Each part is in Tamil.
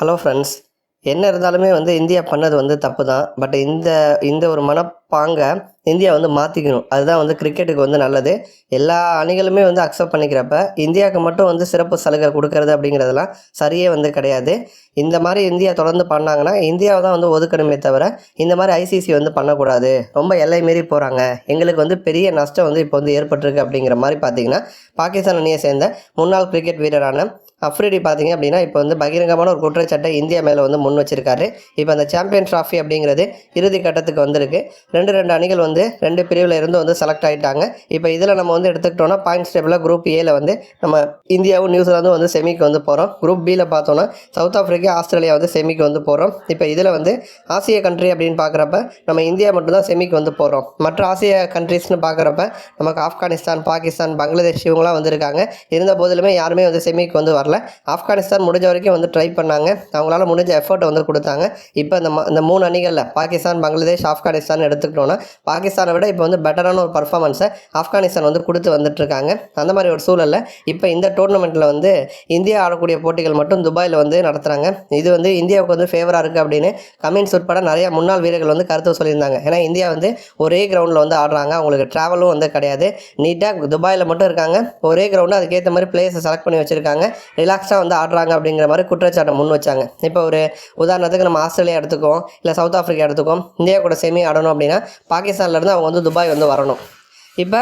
ஹலோ ஃப்ரெண்ட்ஸ் என்ன இருந்தாலுமே வந்து இந்தியா பண்ணது வந்து தப்பு தான் பட் இந்த இந்த ஒரு மனப்பாங்கை இந்தியா வந்து மாற்றிக்கணும் அதுதான் வந்து கிரிக்கெட்டுக்கு வந்து நல்லது. எல்லா அணிகளுமே வந்து அக்செப்ட் பண்ணிக்கிறப்ப இந்தியாவுக்கு மட்டும் வந்து சிறப்பு சலுகை கொடுக்கறது அப்படிங்கிறதெல்லாம் சரியே வந்து கிடையாது. இந்த மாதிரி இந்தியா தொடர்ந்து பண்ணாங்கன்னா இந்தியாவை தான் வந்து ஒதுக்கணுமே தவிர இந்த மாதிரி ஐசிசி வந்து பண்ணக்கூடாது. ரொம்ப எல்லை மீறி போகிறாங்க எங்களுக்கு வந்து பெரிய நஷ்டம் வந்து இப்போ வந்து ஏற்பட்டிருக்கு அப்படிங்கிற மாதிரி பார்த்தீங்கன்னா பாகிஸ்தான் அணியை சேர்ந்த முன்னாள் கிரிக்கெட் வீரரான அஃப்ரிடி பார்த்தீங்க அப்படின்னா இப்போ வந்து பகிரங்கமான ஒரு குற்றச்சாட்டை இந்தியா மேலே வந்து முன் வச்சிருக்காரு. இப்போ அந்த சாம்பியன் ட்ராஃபி அப்படிங்கிறது இறுதி கட்டத்துக்கு வந்திருக்கு. ரெண்டு ரெண்டு அணிகள் வந்து ரெண்டு பிரிவில் இருந்து வந்து செலக்ட் ஆகிட்டாங்க இப்போ இதில் நம்ம வந்து எடுத்துக்கிட்டோம்னா பாயிண்ட்ஸ் டேபிளில் குரூப் ஏல வந்து நம்ம இந்தியாவும் நியூசிலாந்தும் வந்து செமிக்கு வந்து போகிறோம் குரூப் பியில் பார்த்தோன்னா சவுத் ஆஃப்ரிக்கா ஆஸ்திரேலியா வந்து செமிக்கு வந்து போகிறோம் இப்போ இதில் வந்து ஆசிய கண்ட்ரி அப்படின்னு பார்க்குறப்ப நம்ம இந்தியா மட்டும்தான் செமிக்கு வந்து போகிறோம் மற்ற ஆசிய கண்ட்ரீஸ்னு பார்க்குறப்ப நமக்கு ஆப்கானிஸ்தான் பாகிஸ்தான் பங்களாதேஷ் இவங்களாம் வந்திருக்காங்க. இருந்த போதிலுமே யாருமே வந்து செமிக்கு வந்து வரல. ஆப்கானிஸ்தான் முடிஞ்ச வரைக்கும் வந்து ட்ரை பண்ணாங்க. அவங்களால முடிஞ்ச எஃபர்ட் வந்து கொடுத்தாங்க. இப்போ இந்த ம- இந்த மூணு அணிகளில் பாகிஸ்தான் பங்களாதேஷ் ஆப்கானிஸ்தான் எடுத்துக்கிட்டோன்னா பாகிஸ்தானை விட இப்போ வந்து பெட்டரான ஒரு பர்ஃபார்மன்ஸை ஆப்கானிஸ்தான் வந்து கொடுத்து வந்துட்டுருக்காங்க. அந்த மாதிரி ஒரு சூழலில் இப்போ இந்த டோர்னமெண்ட்டில் வந்து இந்தியா ஆடக்கூடிய போட்டிகள் மட்டும் துபாயில் வந்து நடத்துகிறாங்க இது வந்து இந்தியாவுக்கு வந்து ஃபேவராக இருக்குது அப்படின்னு கமின்ஸ் உட்பட நிறைய முன்னாள் வீரர்கள் வந்து கருத்து சொல்லியிருந்தாங்க. ஏன்னா இந்தியா வந்து ஒரே கிரவுண்டில் வந்து ஆடுறாங்க. அவங்களுக்கு ட்ராவலும் வந்து கிடையாது. நீட்டாக துபாயில் மட்டும் இருக்காங்க. ஒரே கிரவுண்டு அதுக்கேற்ற மாதிரி பிளேஸை செலக்ட் பண்ணி வச்சுருக்காங்க. ரிலாக்ஸாக வந்து ஆடுறாங்க அப்படிங்கிற மாதிரி குற்றச்சாட்டை முன் வச்சாங்க. இப்போ ஒரு உதாரணத்துக்கு நம்ம ஆஸ்திரேலியா எடுத்துக்கோம் இல்லை சவுத் ஆஃப்ரிக்கா எடுத்துக்கோம் இந்தியா கூட செமி ஆடணும் அப்படின்னா பாகிஸ்தான்லேருந்து அவங்க வந்து துபாய் வந்து வரணும். இப்போ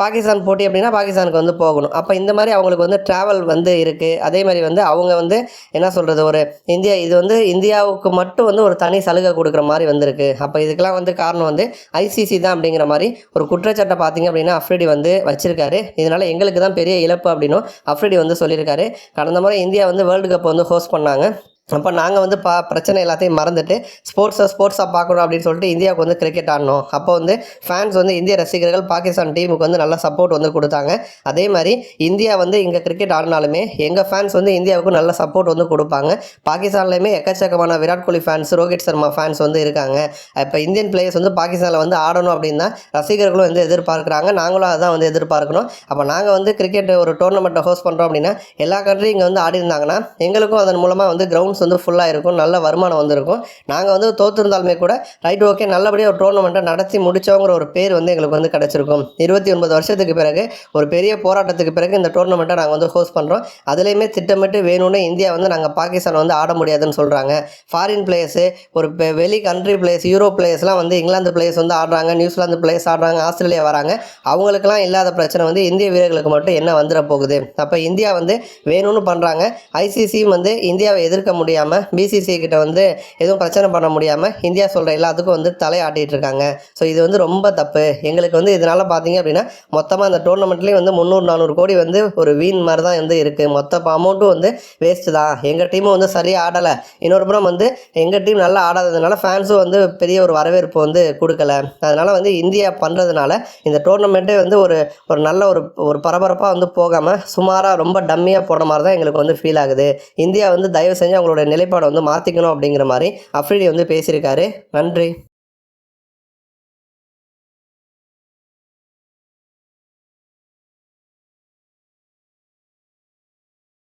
பாகிஸ்தான் போட்டி அப்படின்னா பாகிஸ்தானுக்கு வந்து போகணும். அப்போ இந்த மாதிரி அவங்களுக்கு வந்து ட்ராவல் வந்து இருக்குது அதே மாதிரி வந்து அவங்க வந்து என்ன சொல்கிறது ஒரு இந்தியா இது வந்து இந்தியாவுக்கு மட்டும் வந்து ஒரு தனி சலுகை கொடுக்குற மாதிரி வந்திருக்கு. அப்போ இதுக்கெலாம் வந்து காரணம் வந்து ஐசிசி தான் அப்படிங்கிற மாதிரி ஒரு குற்றச்சாட்டை பார்த்தீங்க அப்படின்னா அஃப்ரிடி வந்து வச்சிருக்காரு. இதனால் எங்களுக்கு தான் பெரிய இழப்பு அப்படின்னும் அஃப்ரிடி வந்து சொல்லியிருக்காரு. கடந்த முறை இந்தியா வந்து வேர்ல்டு கப் வந்து ஹோஸ்ட் பண்ணாங்க. அப்போ நாங்கள் வந்து பா பிரச்சனை எல்லாத்தையும் மறந்துட்டு ஸ்போர்ட்ஸை ஸ்போர்ட்ஸாக பார்க்கணும் அப்படின்னு சொல்லிட்டு இந்தியாவுக்கு வந்து கிரிக்கெட் ஆடணும் அப்போ வந்து ஃபேன்ஸ் வந்து இந்திய ரசிகர்கள் பாகிஸ்தான் டீமுக்கு வந்து நல்ல சப்போர்ட் வந்து கொடுத்தாங்க. அதே மாதிரி இந்தியா வந்து இங்கே கிரிக்கெட் ஆடினாலுமே எங்கள் ஃபேன்ஸ் வந்து இந்தியாவுக்கு நல்ல சப்போர்ட் வந்து கொடுப்பாங்க. பாகிஸ்தான்லேயுமே எக்கச்சக்கமான விராட் கோலி ஃபேன்ஸ் ரோஹித் சர்மா ஃபேன்ஸ் வந்து இருக்காங்க. இப்போ இந்தியன் பிளேயர்ஸ் வந்து பாகிஸ்தானில் வந்து ஆடணும் அப்படின்னா ரசிகர்களும் வந்து எதிர்பார்க்குறாங்க. நாங்களும் அதான் வந்து எதிர்பார்க்கணும். அப்போ நாங்கள் வந்து கிரிக்கெட் ஒரு டோர்னமெண்ட்டை ஹோஸ்ட் பண்ணுறோம் அப்படின்னா எல்லா கண்ட்ரியும் இங்கே வந்து ஆடி இருந்தாங்கன்னா எங்களுக்கும் அதன் மூலமாக வந்து கிரவுண்ட் கிரவுண்ட்ஸ் வந்து ஃபுல்லாக இருக்கும். நல்ல வருமானம் வந்திருக்கும். நாங்கள் வந்து தோற்றிருந்தாலுமே கூட ரைட் ஓகே நல்லபடியாக ஒரு டோர்னமெண்ட்டை நடத்தி முடிச்சோங்கிற ஒரு பேர் வந்து எங்களுக்கு வந்து கிடச்சிருக்கும். இருபத்தி ஒன்பது வருஷத்துக்கு பிறகு ஒரு பெரிய போராட்டத்துக்கு பிறகு இந்த டோர்னமெண்ட்டை நாங்கள் வந்து ஹோஸ்ட் பண்ணுறோம் அதுலேயுமே திட்டமிட்டு வேணும்னு இந்தியா வந்து நாங்கள் பாகிஸ்தான் வந்து ஆட முடியாதுன்னு சொல்கிறாங்க ஃபாரின் பிளேயர்ஸு ஒரு வெளி கண்ட்ரி பிளேயர்ஸ் யூரோப் பிளேயர்ஸ்லாம் வந்து இங்கிலாந்து பிளேயர்ஸ் வந்து ஆடுறாங்க நியூசிலாந்து பிளேயர்ஸ் ஆடுறாங்க ஆஸ்திரேலியா வராங்க. அவங்களுக்குலாம் இல்லாத பிரச்சனை வந்து இந்திய வீரர்களுக்கு மட்டும் என்ன வந்துட போகுது? அப்போ இந்தியா வந்து வேணும்னு பண்ணுறாங்க ஐசிசியும் வந்து இந்தியாவை எதிர்க்க முடியும் முடியாமல் பிசிசி கிட்ட வந்து எதுவும் பிரச்சனை பண்ண முடியாமல் இந்தியா சொல்கிற எல்லாத்துக்கும் வந்து தலையாட்டிகிட்டு இருக்காங்க. ஸோ இது வந்து ரொம்ப தப்பு. எங்களுக்கு வந்து இதனால் பார்த்தீங்க அப்படின்னா மொத்தமாக அந்த டோர்னமெண்ட்லேயும் வந்து முந்நூறு நானூறு கோடி வந்து ஒரு வீண் மாதிரி தான் வந்து இருக்குது மொத்த அமௌண்ட்டும் வந்து வேஸ்ட்டு தான். எங்கள் டீமும் வந்து சரியாக ஆடலை. இன்னொரு புறம் வந்து எங்கள் டீம் நல்லா ஆடாததுனால ஃபேன்ஸும் வந்து பெரிய ஒரு வரவேற்பு வந்து கொடுக்கல. அதனால் வந்து இந்தியா பண்ணுறதுனால இந்த டோர்னமெண்ட்டே வந்து ஒரு ஒரு நல்ல ஒரு ஒரு பரபரப்பாக வந்து போகாமல் சுமாராக ரொம்ப டம்மியாக போன மாதிரி தான் எங்களுக்கு வந்து ஃபீல் ஆகுது. இந்தியா வந்து தயவு செஞ்சு அவங்களோட நிலைப்பாடை வந்து மாற்றிக்கணும் அப்படிங்கிற மாதிரி அஃப்ரிடி வந்து பேசியிருக்காரு. நன்றி.